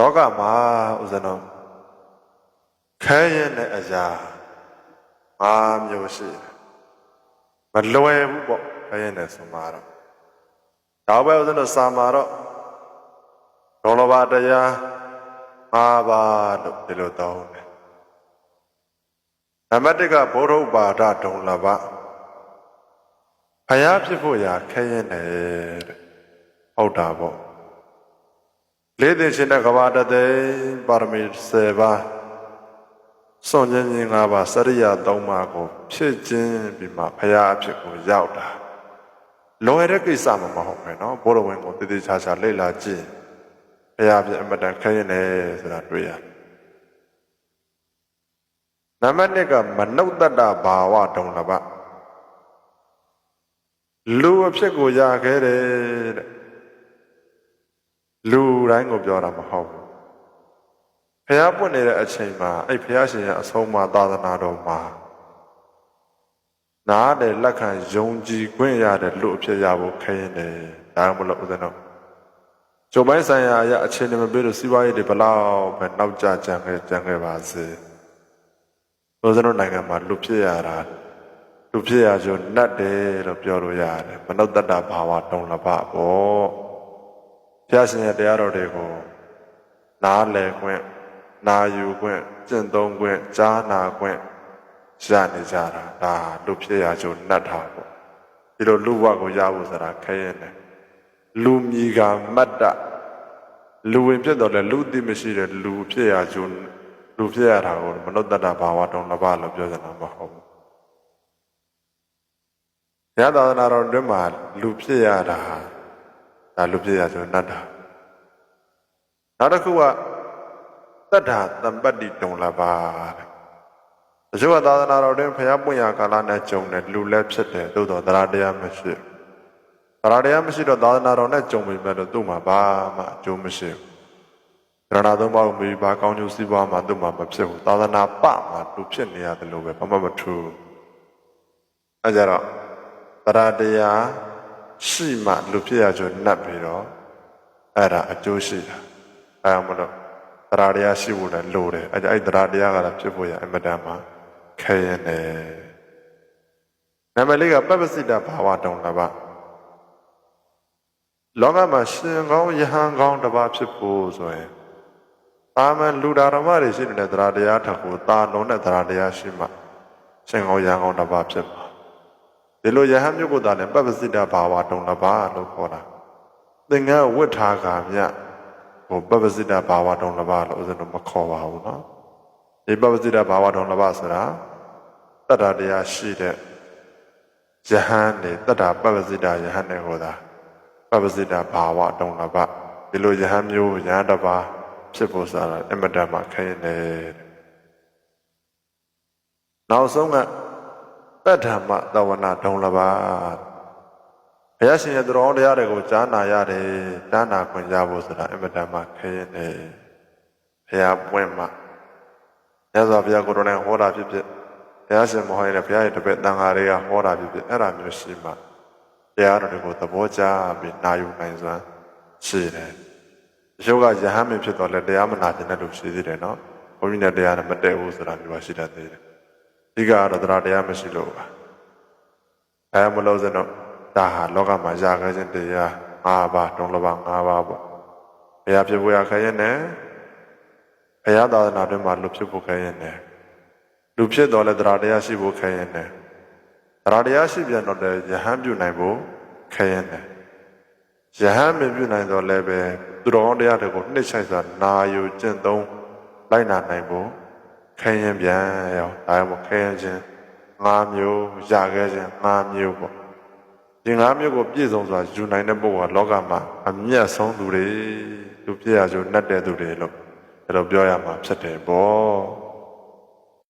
လောကမှာဥစ္စနောခဲရင်တဲ့အရာ၅မျိုးရှိတယ်မလွယ်ဘူးပေါ့ခဲရင်တဲ့ဆိုမှာတော့ဒါပဲဥစ္စနောစာမှာတော့ဒေါလဘတရား၅ပါးလို့ဒီလိုတောင်းတယ်နံပါတ်၁ကဘောဓုပါဒဒုံလဘဖယားဖြစ်ဖို့ရာခဲရင်တယ်တဲ့ဟုတ်တာပေါ့ လေးသိရှင်တဲ့ကဘာတသိပါရမီ7ပါးစွန့်ခြင်းခြင်း5ပါးစရိယာ3ပါးကို ဖြစ်ခြင်းပြီးမှဖရာအဖြစ်ကိုရောက်တာလွယ်တဲ့ကိစ္စမှမဟုတ်ပဲเนาะဘိုးတော်ဝင်ကိုတည်တည်ချာချာလေ့လာကြည့်ဖရာအဖြစ်အမတန်ခဲရင်တယ်ဆိုတာတွေ့ရတယ်နံပါတ်1ကမနုဿတ္တဘာဝတုံလဘလူအဖြစ်ကိုရခဲ့တယ်တဲ့ လူတိုင်းကိုပြောတာမဟုတ်ဘူးဖះပွင့်နေတဲ့အချိန်မှာအဲ့ဖះရှင်ရဲ့အဆုံးအမသာသနာတော်မှာနားတယ်လက်ခံယုံကြည်ခွင့်ရတဲ့လူအဖြစ်ရဖို့ခရင်တယ်ဒါမှမဟုတ်ဦးဇင်းတို့ကျုပ်ပိုင်းဆိုင်ရာအရာအခြေအနေမပေးလို့စီးပွားရေးတွေဘလောက်ပဲနောက်ကျကြံခဲ့ကြံခဲ့ပါစေဦးဇင်းတို့နိုင်ငံမှာလူဖြစ်ရတာလူဖြစ်ရဆိုနတ်တယ်လို့ပြောလို့ရတယ်မနုဿတ္တဘာဝတုံးလပပေါ့ ဘုရားရှင်ရဲ့တရားတော်တွေကိုနားလည်ခွင့်နာယူခွင့်ကျင့်သုံးခွင့်ကြားနာခွင့်ရနေကြတာဒါလူဖြစ်ရာကျိုးနှတ်တာပေါ့ဒီလိုလူဘဝကိုရဖို့ဆိုတာခဲရင်တယ်လူမြည်ကမတ်တလူဝင်ဖြစ်တော့လေလူသိမရှိတဲ့လူဖြစ်ရာကျိုးလူဖြစ်ရတာကိုမနုဿတ္တဘာဝတုံးတစ်ပါးလို့ပြောစတာမဟုတ်ဘူးဘုရားသာသနာတော်တွင်မှာလူဖြစ်ရတာဟာ ဒါလူပြည့်ရဆိုနတ်တာနောက်တစ်ခုကတတ္ထာတံပတ္တိတုံလာပါတဲ့တချို့ကသာသနာတော်တွင်ဖျားပွင့်ရကာလနဲ့ကြုံတယ်လူလည်းဖြစ်တယ်သို့တော်တရားတရားမရှိတရားတရားမရှိတော့သာသနာတော်နဲ့ကြုံပြီမဲ့လို့သူ့မှာဘာမှအကျိုးမရှိဘူးရဏသုံးပါးကိုမိဘကောင်းကျိုးစီးပွားမှာသူ့မှာမဖြစ်ဘူးသာသနာပမှာသူဖြစ်နေရတယ်လို့ပဲဘာမှမထူးအဲကြတော့တရားတရား ရှိမှလူဖြစ်ရကြနှက်ပြီးတော့အဲ့ဒါအကျိုးရှိတာအဲမလို့တရားတရားရှိဖို့လည်းလိုတယ်အဲ့ဒါအဲ့တရားတရားကလည်းဖြစ်ဖို့ရအမတန်မှခဲရင်တယ်နံပါတ်လေးကပပ္ပစိတဘာဝတုံလဘလောကမှာရှင်ကောင်းယဟန်ကောင်းတစ်ပါးဖြစ်ဖို့ဆိုရင်အာမန်လူဓမ္မတွေရှိနေတဲ့တရားတရားထက်ကိုတာလုံးတဲ့တရားတရားရှိမှရှင်ကောင်းယဟန်ကောင်းတစ်ပါးဖြစ်ပါ ဒီလိုယဟန်မြုပ်ကိုသာလည်းပပ္ပစိတဘာဝတုံလဘာလို့ခေါ်တာသင်္ကန်းဝတ်ထားကမြဟိုပပ္ပစိတဘာဝတုံလဘာလို့ဦးဇင်းတို့မခေါ်ပါဘူးเนาะဒီပပ္ပစိတဘာဝတုံလဘာဆိုတာတတ္တတရားရှိတဲ့ယဟန်နေတတ္တပပ္ပစိတယဟန်နေဟောတာပပ္ပစိတဘာဝတုံလဘာဒီလိုယဟန်မျိုးယဟန်တစ်ပါးဖြစ်ဖို့ဆိုတာအမတန်မှခရင်နေတယ်နောက်ဆုံးက ပဋ္ဌာမသဝနာဒုံလပါဘုရားရှင်ရဲ့တရားတရားတွေကိုကြားနာရတယ်ကြားနာခွင့်ရဖို့ဆိုတာအင်မတန်မှခဲရင်တယ်ဘုရားပွင့်မှာညဇောဘုရားကိုယ်တော်နဲ့ဟောတာဖြစ်ဖြစ်ဘုရားရှင်မဟောရင်လည်းဘုရားရဲ့တပည့်တန်ဃာတွေကဟောတာဖြစ်ဖြစ်အဲ့ဒါမျိုးရှိမှတရားတော်တွေကိုသဘောကျပြီးနာယူနိုင်စွမ်းရှိတယ်ရုပ်ကယဟန်မဖြစ်တော့လဲတရားမနာကျင်တဲ့လူရှိသေးတယ်နော်ဘုန်းကြီးနဲ့တရားနဲ့မတည့်ဘူးဆိုတာမျိုးပါရှိတတ်သေးတယ် ဒီကတော့တရားတရားမရှိလို့ပါအဲမလို့စတော့ဒါဟာလောကမှာရခဲ့ခြင်းတရား၅ပါးတုံးလပါ၅ပါးပေါ့ဘုရားဖြစ်ဖို့ရခဲ့ရင်နဲ့ဘုရားသာသနာတွင်မှာလူဖြစ်ဖို့ခဲ့ရင်နဲ့လူဖြစ်တော့လဲတရားတရားရှိဖို့ခဲ့ရင်နဲ့တရားတရားရှိပြန်တော့လည်းယဟန်ပြုနိုင်ဖို့ခဲ့ရင်နဲ့ယဟန်မပြုနိုင်တော့လည်းပဲသူတော်ကောင်းတရားတွေကိုနှစ်ချိုက်စွာနာယူကျင့်သုံးလိုက်နာနိုင်ဖို့ ခဲရင်ပြန်ရောဒါမှမဟုတ်ခဲရင်ချင်း၅မျိုးရခဲ့ခြင်း၅မျိုးပေါ့ဒီ၅မျိုးကိုပြည့်စုံစွာယူနိုင်တဲ့ပုဂ္ဂိုလ်ကလောကမှာအမျက်ဆုံးသူတွေလူပြည့်ရဆိုနှက်တဲ့သူတွေလို့အဲ့လိုပြောရမှာဖြစ်တယ်ပေါ့